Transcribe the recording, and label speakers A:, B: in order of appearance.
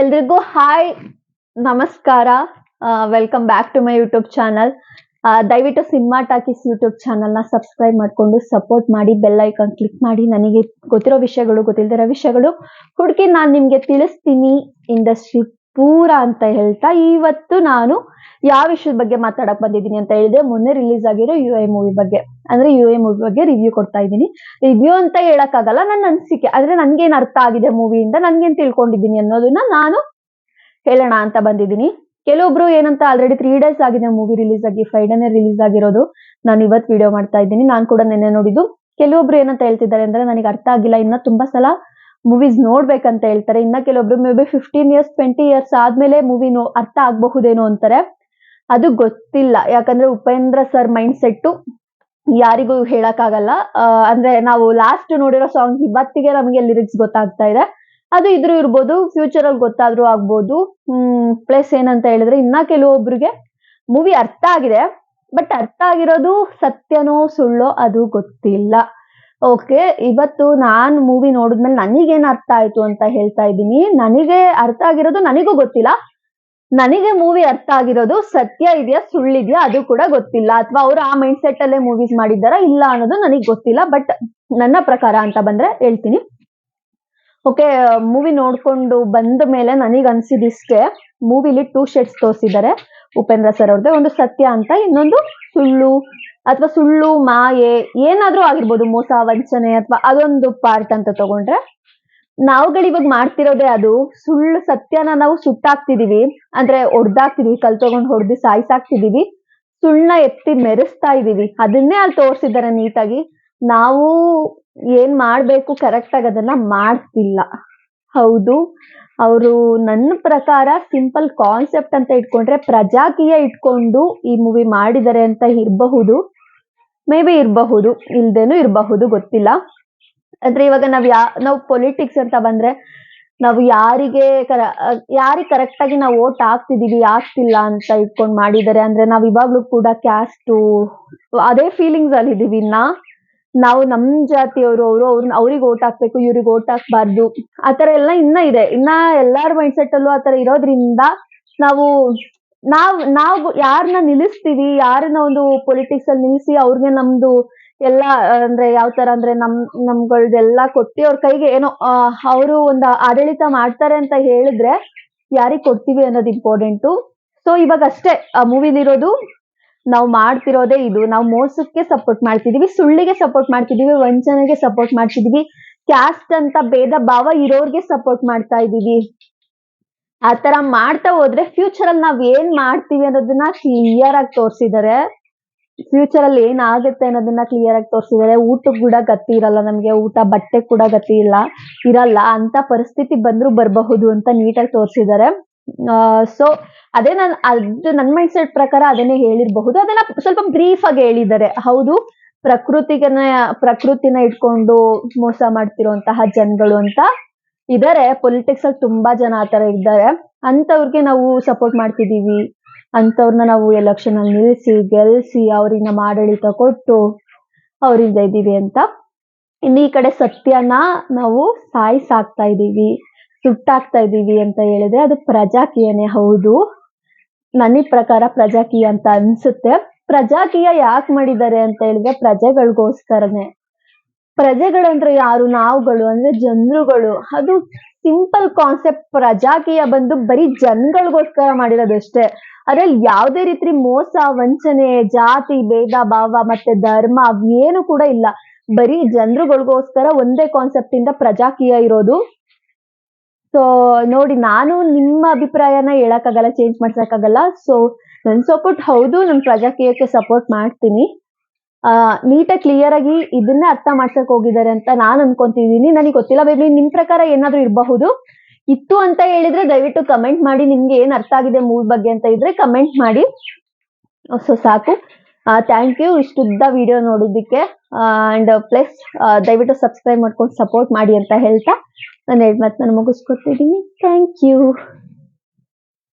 A: ಎಲ್ರಿಗೂ ಹಾಯ್, ನಮಸ್ಕಾರ. Welcome back to my YouTube channel ದಯವಿಟ್ಟು ಸಿನಿಮಾ ಟಾಕೀಸ್ ಯೂಟ್ಯೂಬ್ ಚಾನಲ್ನ ಸಬ್ಸ್ಕ್ರೈಬ್ ಮಾಡಿಕೊಂಡು ಸಪೋರ್ಟ್ ಮಾಡಿ ಬೆಲ್ ಐಕಾನ್ ಕ್ಲಿಕ್ ಮಾಡಿ. ನನಗೆ ಗೊತ್ತಿರೋ ವಿಷಯಗಳು ಗೊತ್ತಿಲ್ಲದಿರೋ ವಿಷಯಗಳು ಹುಡುಕಿ ನಾನು ನಿಮಗೆ ತಿಳಿಸ್ತೀನಿ. ಇಂಡಸ್ಟ್ರಿ ಪೂರ ಅಂತ ಹೇಳ್ತಾ ಇವತ್ತು ನಾನು ಯಾವ ವಿಷಯದ ಬಗ್ಗೆ ಮಾತಾಡಕ್ ಬಂದಿದ್ದೀನಿ ಅಂತ ಹೇಳಿದ್ರೆ ಮೊನ್ನೆ ರಿಲೀಸ್ ಆಗಿರೋ ಯು ಐ ಮೂವಿ ಬಗ್ಗೆ. ಅಂದ್ರೆ ಯು ಐ ಮೂವಿ ಬಗ್ಗೆ ರಿವ್ಯೂ ಕೊಡ್ತಾ ಇದ್ದೀನಿ. ರಿವ್ಯೂ ಅಂತ ಹೇಳಕ್ಕಾಗಲ್ಲ ನನ್ನ ಅನಿಸಿಕೆ. ಆದ್ರೆ ನನ್ಗೇನ್ ಅರ್ಥ ಆಗಿದೆ ಮೂವಿಯಿಂದ ನನ್ಗೇನ್ ತಿಳ್ಕೊಂಡಿದ್ದೀನಿ ಅನ್ನೋದನ್ನ ನಾನು ಹೇಳೋಣ ಅಂತ ಬಂದಿದ್ದೀನಿ. ಕೆಲವೊಬ್ರು ಏನಂತ ಆಲ್ರೆಡಿ ತ್ರೀ ಡೇಸ್ ಆಗಿದೆ ಮೂವಿ ರಿಲೀಸ್ ಆಗಿ ಫ್ರೈಡೇನೆ ರಿಲೀಸ್ ಆಗಿರೋದು. ನಾನು ಇವತ್ತು ವಿಡಿಯೋ ಮಾಡ್ತಾ ಇದ್ದೀನಿ. ನಾನು ಕೂಡ ನೆನ್ನೆ ನೋಡಿದ್ದು. ಕೆಲವೊಬ್ರು ಏನಂತ ಹೇಳ್ತಿದ್ದಾರೆ ಅಂದ್ರೆ ನನಗೆ ಅರ್ಥ ಆಗಿಲ್ಲ. ಇನ್ನ ತುಂಬಾ ಸಲ ಮೂವೀಸ್ ನೋಡ್ಬೇಕಂತ ಹೇಳ್ತಾರೆ. ಇನ್ನ ಕೆಲವೊಬ್ರು maybe fifteen years twenty years ಆದ್ಮೇಲೆ ಮೂವಿ ನೋ, ಅರ್ಥ ಆಗಬಹುದೇನೋ ಅಂತಾರೆ. ಅದು ಗೊತ್ತಿಲ್ಲ. ಯಾಕಂದ್ರೆ ಉಪೇಂದ್ರ ಸರ್ ಮೈಂಡ್ ಸೆಟ್ಟು ಯಾರಿಗೂ ಹೇಳಕ್ಕಾಗಲ್ಲ. ಅಂದ್ರೆ ನಾವು ಲಾಸ್ಟ್ ನೋಡಿರೋ ಸಾಂಗ್ ಇವತ್ತಿಗೆ ನಮಗೆ ಲಿರಿಕ್ಸ್ ಗೊತ್ತಾಗ್ತಾ ಇದೆ. ಅದು ಇದ್ರೂ ಇರ್ಬೋದು ಫ್ಯೂಚರ್ ಅಲ್ಲಿ ಗೊತ್ತಾದ್ರೂ ಆಗ್ಬೋದು. ಹ್ಮ್ ಪ್ಲಸ್ ಏನಂತ ಹೇಳಿದ್ರೆ ಇನ್ನ ಕೆಲವೊಬ್ರಿಗೆ ಮೂವಿ ಅರ್ಥ ಆಗಿದೆ. ಬಟ್ ಅರ್ಥ ಆಗಿರೋದು ಸತ್ಯನೋ, ಸುಳ್ಳೋ ಅದು ಗೊತ್ತಿಲ್ಲ. ಓಕೆ, ಇವತ್ತು ನಾನ್ ಮೂವಿ ನೋಡಿದ್ಮೇಲೆ ನನಗೇನ್ ಅರ್ಥ ಆಯ್ತು ಅಂತ ಹೇಳ್ತಾ ಇದ್ದೀನಿ. ನನಗೆ ಅರ್ಥ ಆಗಿರೋದು ನನಗೂ ಗೊತ್ತಿಲ್ಲ. ನನಗೆ ಮೂವಿ ಅರ್ಥ ಆಗಿರೋದು ಸತ್ಯ ಇದೆಯಾ ಸುಳ್ಳಿದೆಯಾ ಅದು ಕೂಡ ಗೊತ್ತಿಲ್ಲ. ಅಥವಾ ಅವ್ರು ಆ ಮೈಂಡ್ ಸೆಟ್ ಅಲ್ಲೇ ಮೂವೀಸ್ ಮಾಡಿದ್ದಾರಾ, ಇಲ್ಲ ಅನ್ನೋದು ನನಗೆ ಗೊತ್ತಿಲ್ಲ. ಬಟ್ ನನ್ನ ಪ್ರಕಾರ ಅಂತ ಬಂದ್ರೆ ಹೇಳ್ತೀನಿ. ಓಕೆ ಮೂವಿ ನೋಡ್ಕೊಂಡು ಬಂದ ಮೇಲೆ ನನಗೆ ಮೂವಿಲಿ ಟೂ ಶೇಡ್ಸ್ ತೋರಿಸಿದ್ದಾರೆ. ಉಪೇಂದ್ರ ಸರ್ ಅವ್ರದ್ದು ಒಂದು ಸತ್ಯ ಅಂತ ಇನ್ನೊಂದು ಸುಳ್ಳು ಅಥವಾ ಸುಳ್ಳು, ಮಾಯೆ, ಏನಾದ್ರೂ ಆಗಿರ್ಬೋದು, ಮೋಸ, ವಂಚನೆ ಅಥವಾ ಅದೊಂದು ಪಾರ್ಟ್ ಅಂತ ತಗೊಂಡ್ರೆ ನಾವುಗಳು ಇವಾಗ ಮಾಡ್ತಿರೋದೇ ಅದು. ಸುಳ್ಳು ಸತ್ಯನ ನಾವು ಸುಟ್ಟಾಕ್ತಿದೀವಿ. ಅಂದ್ರೆ ಹೊಡ್ದಾಕ್ತಿದೀವಿ ಕಲ್ ತಗೊಂಡ್ ಹೊಡೆದು ಸಾಯಿಸಾಕ್ತಿದೀವಿ. ಸುಳ್ಳ ಎತ್ತಿ ಮೆರೆಸ್ತಾ ಇದೀವಿ. ಅದನ್ನೇ ಅಲ್ಲಿ ತೋರ್ಸಿದ್ದಾರೆ ನೀಟಾಗಿ. ನಾವು ಏನ್ ಮಾಡ್ಬೇಕು ಕರೆಕ್ಟ್ ಆಗಿ ಅದನ್ನ ಮಾಡ್ತಿಲ್ಲ. ಹೌದು. ಅವರು ನನ್ನ ಪ್ರಕಾರ ಸಿಂಪಲ್ ಕಾನ್ಸೆಪ್ಟ್ ಅಂತ ಇಟ್ಕೊಂಡ್ರೆ ಪ್ರಜಾಕೀಯ ಇಟ್ಕೊಂಡು ಈ ಮೂವಿ ಮಾಡಿದ್ದಾರೆ ಅಂತ ಇರಬಹುದು. ಮೇ ಬಿ ಇರಬಹುದು, ಇಲ್ದೇನು ಇರಬಹುದು, ಗೊತ್ತಿಲ್ಲ. ಅಂದ್ರೆ ಇವಾಗ ನಾವ್ ಯಾ, ನಾವು ಪೊಲಿಟಿಕ್ಸ್ ಅಂತ ಬಂದ್ರೆ ನಾವು ಯಾರಿಗೆ ಕರ ಯಾರಿಗೆ ಕರೆಕ್ಟ್ ಆಗಿ ನಾವು ಓಟ್ ಹಾಕ್ತಿದೀವಿ, ಆಗ್ತಿಲ್ಲ ಅಂತ ಇಟ್ಕೊಂಡು ಮಾಡಿದ್ದಾರೆ ಅಂದ್ರೆ ನಾವ್ ಇವಾಗ್ಲೂ ಕೂಡ ಕ್ಯಾಸ್ಟು ಅದೇ ಫೀಲಿಂಗ್ಸ್ ಅಲ್ಲಿ ಇದೀವಿ ಇನ್ನ. ನಾವು ನಮ್ ಜಾತಿಯವರು, ಅವರು ಅವ್ರನ್ನ ಅವ್ರಿಗೆ ಓಟ್ ಹಾಕ್ಬೇಕು, ಇವ್ರಿಗೆ ಓಟ್ ಹಾಕ್ಬಾರ್ದು. ಆತರ ಎಲ್ಲ ಇನ್ನ ಇದೆ. ಇನ್ನ ಎಲ್ಲಾರ ಮೈಂಡ್ ಸೆಟ್ ಅಲ್ಲೂ ಆತರ ಇರೋದ್ರಿಂದ ನಾವು, ನಾವ್, ನಾವು ಯಾರನ್ನ ನಿಲ್ಲಿಸ್ತೀವಿ, ಯಾರನ್ನ ಒಂದು ಪೊಲಿಟಿಕ್ಸ್ ಅಲ್ಲಿ ನಿಲ್ಲಿಸಿ ಅವ್ರಿಗೆ ನಮ್ದು ಎಲ್ಲ, ಅಂದ್ರೆ ಯಾವ ತರ ಅಂದ್ರೆ ನಮ್, ನಮ್ಗಳ್ದೆಲ್ಲ ಕೊಟ್ಟಿ ಅವ್ರ ಕೈಗೆ ಏನೋ ಅವರು ಒಂದು ಆಡಳಿತ ಮಾಡ್ತಾರೆ ಅಂತ ಹೇಳಿದ್ರೆ ಯಾರಿಗ್ ಕೊಡ್ತೀವಿ ಅನ್ನೋದು ಇಂಪಾರ್ಟೆಂಟು ಸೊ ಇವಾಗ ಅಷ್ಟೇ ಆ ಮೂವಿಲಿರೋದು ನಾವು ಮಾಡ್ತಿರೋದೇ ಇದು. ನಾವು ಮೋಸಕ್ಕೆ ಸಪೋರ್ಟ್ ಮಾಡ್ತಿದೀವಿ, ಸುಳ್ಳಿಗೆ ಸಪೋರ್ಟ್ ಮಾಡ್ತಿದೀವಿ, ವಂಚನೆಗೆ ಸಪೋರ್ಟ್ ಮಾಡ್ತಿದೀವಿ ಕ್ಯಾಸ್ಟ್ ಅಂತ ಭೇದ ಭಾವ ಇರೋರ್ಗೆ ಸಪೋರ್ಟ್ ಮಾಡ್ತಾ ಇದೀವಿ. ಆತರ ಮಾಡ್ತಾ ಹೋದ್ರೆ ಫ್ಯೂಚರ್ ಅಲ್ಲಿ ನಾವ್ ಏನ್ ಮಾಡ್ತೀವಿ ಅನ್ನೋದನ್ನ ಕ್ಲಿಯರ್ ಆಗಿ ತೋರ್ಸಿದಾರೆ. ಫ್ಯೂಚರ್ ಅಲ್ಲಿ ಏನಾಗುತ್ತೆ ಅನ್ನೋದನ್ನ ಕ್ಲಿಯರ್ ಆಗಿ ತೋರಿಸಿದ್ದಾರೆ ಊಟ ಕೂಡ ಗತಿ ಇರಲ್ಲ ನಮ್ಗೆ, ಊಟ ಬಟ್ಟೆ ಕೂಡ ಗತಿ ಇಲ್ಲ, ಇರಲ್ಲ ಅಂತ ಪರಿಸ್ಥಿತಿ ಬಂದ್ರು ಬರಬಹುದು ಅಂತ ನೀಟಾಗಿ ತೋರಿಸಿದ್ದಾರೆ ಸೊ ಅದೇ ನಾನು, ಅದು ನನ್ನ ಮೈಂಡ್ ಸೆಟ್ ಪ್ರಕಾರ ಅದನ್ನೇ ಹೇಳಿರಬಹುದು. ಅದನ್ನ ಸ್ವಲ್ಪ ಬ್ರೀಫ್ ಆಗಿ ಹೇಳಿದ್ದಾರೆ. ಹೌದು, ಪ್ರಕೃತಿಗನ, ಪ್ರಕೃತಿನ ಇಟ್ಕೊಂಡು ಮೋಸ ಮಾಡ್ತಿರುವಂತಹ ಜನಗಳು ಅಂತ ಇದಾರೆ. ಪೊಲಿಟಿಕ್ಸ್ ಅಲ್ಲಿ ತುಂಬಾ ಜನ ಆತರ ಇದ್ದಾರೆ. ಅಂತವ್ರಿಗೆ ನಾವು ಸಪೋರ್ಟ್ ಮಾಡ್ತಿದೀವಿ ಅಂತವ್ರನ್ನ ನಾವು ಎಲೆಕ್ಷನ್ ಅಲ್ಲಿ ನಿಲ್ಸಿ, ಗೆಲ್ಸಿ ಅವ್ರಿಗೆ ನಮ್ಮ ಆಡಳಿತ ಕೊಟ್ಟು ಅವ್ರಿಂದ ಇದ್ದೀವಿ ಅಂತ. ಇನ್ನು ಈ ಕಡೆ ಸತ್ಯನ ನಾವು ಸಾಯಿಸಾಕ್ತಾ ಇದೀವಿ ಸುಟ್ಟಾಕ್ತಾ ಇದೀವಿ ಅಂತ ಹೇಳಿದ್ರೆ ಅದು ಪ್ರಜಾಕೀಯನೇ, ಹೌದು. ನನ್ನ ಪ್ರಕಾರ ಪ್ರಜಾಕೀಯ ಅಂತ ಅನ್ಸುತ್ತೆ. ಪ್ರಜಾಕೀಯ ಯಾಕೆ ಮಾಡಿದ್ದಾರೆ ಅಂತ ಹೇಳಿದ್ರೆ ಪ್ರಜೆಗಳಿಗೋಸ್ಕರನೇ. ಪ್ರಜೆಗಳಂದ್ರೆ ಯಾರು? ನಾವುಗಳು, ಅಂದ್ರೆ ಜನರುಗಳು. ಅದು ಸಿಂಪಲ್ ಕಾನ್ಸೆಪ್ಟ್. ಪ್ರಜಾಕೀಯ ಬಂದು ಬರೀ ಜನಗಳಿಗೋಸ್ಕರ ಮಾಡಿರೋದಷ್ಟೇ. ಅದ್ರಲ್ಲಿ ಯಾವುದೇ ರೀತಿ ಮೋಸ, ವಂಚನೆ, ಜಾತಿ, ಭೇದ, ಭಾವ ಮತ್ತೆ ಧರ್ಮ ಅವೇನು ಕೂಡ ಇಲ್ಲ. ಬರೀ ಜನರುಗಳಿಗೋಸ್ಕರ ಒಂದೇ ಕಾನ್ಸೆಪ್ಟ್ ಇಂದ ಪ್ರಜಾಕೀಯ ಇರೋದು. ಸೊ ನೋಡಿ, ನಾನು ನಿಮ್ಮ ಅಭಿಪ್ರಾಯನ ಹೇಳಕ್ಕಾಗಲ್ಲ ಚೇಂಜ್ ಮಾಡ್ಸಕ್ಕಾಗಲ್ಲ. ಸೊ ನನ್ ಸಪೋರ್ಟ್ ಹೌದು ನನ್ ಪ್ರಜಾಕೀಯಕ್ಕೆ ಸಪೋರ್ಟ್ ಮಾಡ್ತೀನಿ. ಆ ನೀಟಾಗಿ ಕ್ಲಿಯರ್ ಆಗಿ ಇದನ್ನೇ ಅರ್ಥ ಮಾಡ್ಸಕ್ ಹೋಗಿದ್ದಾರೆ ಅಂತ ನಾನ್ ಅನ್ಕೊಂತಿದೀನಿ ನನಗೆ ಗೊತ್ತಿಲ್ಲ ಬೇಬಿ ನಿಮ್ ಪ್ರಕಾರ ಏನಾದ್ರೂ ಇರಬಹುದು. ಇತ್ತು ಅಂತ ಹೇಳಿದ್ರೆ ದಯವಿಟ್ಟು ಕಮೆಂಟ್ ಮಾಡಿ, ನಿಮ್ಗೆ ಏನ್ ಅರ್ಥ ಆಗಿದೆ ಮೂವಿ ಬಗ್ಗೆ ಅಂತ ಇದ್ರೆ ಕಮೆಂಟ್ ಮಾಡಿ. ಸೊ, ಸಾಕು. ಥ್ಯಾಂಕ್ ಯು ಇಷ್ಟುದ್ದ ವಿಡಿಯೋ ನೋಡೋದಕ್ಕೆ. ಅಂಡ್ ಪ್ಲಸ್ ದಯವಿಟ್ಟು ಸಬ್ಸ್ಕ್ರೈಬ್ ಮಾಡ್ಕೊಂಡು ಸಪೋರ್ಟ್ ಮಾಡಿ ಅಂತ ಹೇಳ್ತಾ. ನಾನು ಎರಡು ಮಾತನ್ನ ಮುಗಿಸ್ಕೊತಿದ್ದೀನಿ ಥ್ಯಾಂಕ್ ಯು